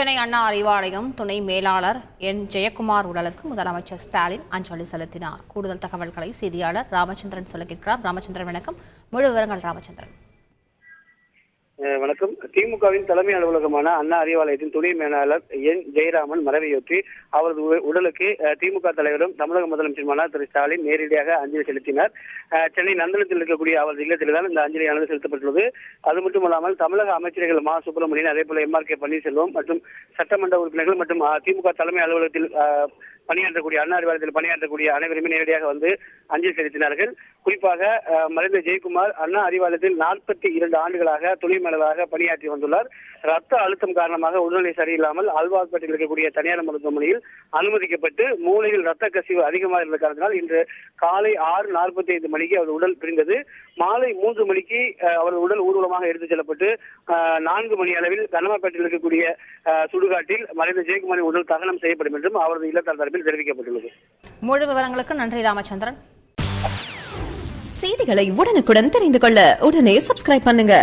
சென்னை அண்ணா அறிவாலயம் துணை மேலாளர் என் ஜெயக்குமார் உடலுக்கு முதலமைச்சர் ஸ்டாலின் அஞ்சலி செலுத்தினார். கூடுதல் தகவல்களை செய்தியாளர் ராமச்சந்திரன் சொல்ல கேட்கிறார் ராமச்சந்திரன் வணக்கம். முழு விவரங்கள் ராமச்சந்திரன். வணக்கம். திமுகவின் தலைமை அலுவலகமான அண்ணா அறிவாலயத்தின் துணை மேலாளர் என் ஜெயராமன் மறைவையொட்டி அவரது உ- உடலுக்கு திமுக தலைவரும் தமிழக முதலமைச்சருமான திரு ஸ்டாலின் நேரடியாக அஞ்சலி செலுத்தினார். சென்னை நந்தனத்தில் இருக்கக்கூடிய அவரது இல்லத்தில்தான் இந்த அஞ்சலியானது செலுத்தப்பட்டுள்ளது. அது மட்டுமல்லாமல் தமிழக அமைச்சர்கள் மா. சுப்பிரமணியன் அதே போல எம். ஆர். கே. பன்னீர்செல்வம் மற்றும் சட்டமன்ற உறுப்பினர்கள் மற்றும் திமுக தலைமை அலுவலகத்தில் பணியாற்றக்கூடிய அண்ணா அறிவாலயத்தில் பணியாற்றக்கூடிய அனைவருமே நேரடியாக வந்து அஞ்சலி செலுத்தினார்கள். குறிப்பாக மறைந்த ஜெயக்குமார் அண்ணா அறிவாலயத்தில் நாற்பத்தி இரண்டு ஆண்டுகளாக துணை மேலாளராக பணியாற்றி வந்துள்ளார். ரத்த அழுத்தம் காரணமாக உடல்நிலை சரியில்லாமல் அல்வாஸ்பேட்டையில் இருக்கக்கூடிய தனியார் மருத்துவமனையில் அனுமதிக்கப்பட்டு மூளையில் ரத்த கசிவு அதிகமாக இருந்த காரணத்தினால் இன்று காலை ஆறு நாற்பத்தி ஐந்து மணிக்கு அவர் உடல் பிரிந்தது. மாலை மூன்று மணிக்கு அவரது உடல் ஊர்வலமாக எடுத்துச் செல்லப்பட்டு நான்கு மணி அளவில் கனமாப்பேட்டையில் இருக்கக்கூடிய சுடுகாட்டில் மறைந்த ஜெயக்குமாரின் உடல் தகனம் செய்யப்படும் என்றும் அவரது இல்லத்தார் தரப்பில் தெரிவிக்கப்பட்டுள்ளது. முழு விவரங்களுக்கு நன்றி ராமச்சந்திரன். செய்திகளை உடனுக்குடன் தெரிந்து கொள்ள உடனே சப்ஸ்கிரைப் பண்ணுங்க.